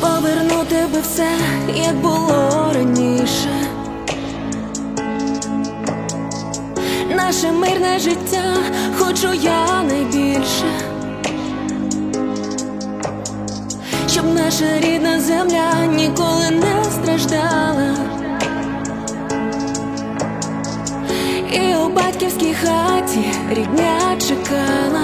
Повернути би все, як було раніше, наше мирне життя хочу я найбільше, щоб наша рідна земля ніколи не страждала. і у батьківській хаті рідня чекала.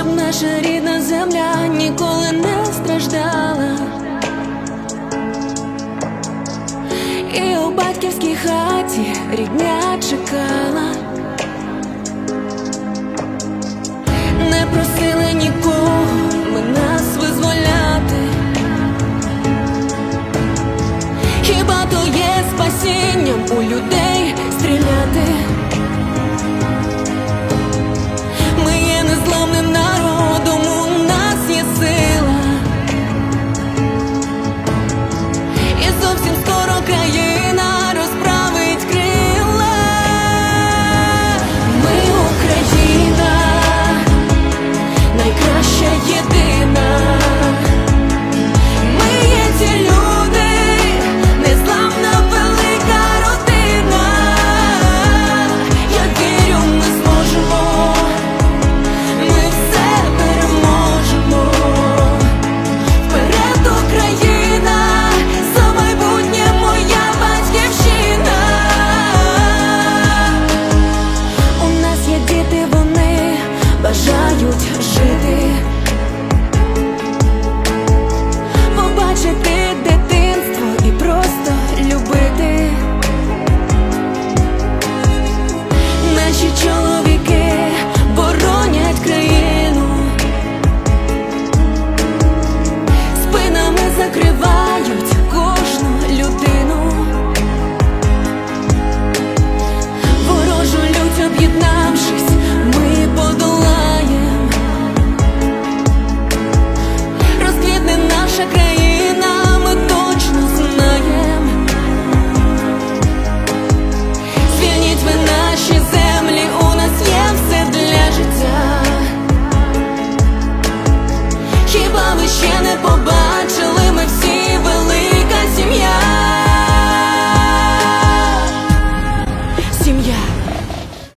щоб наша рідна земля ніколи не страждала. І у батьківській хаті рідня чекала, не просили нікого ми нас визволяти. Хіба то є спасінням у людей? не побачила.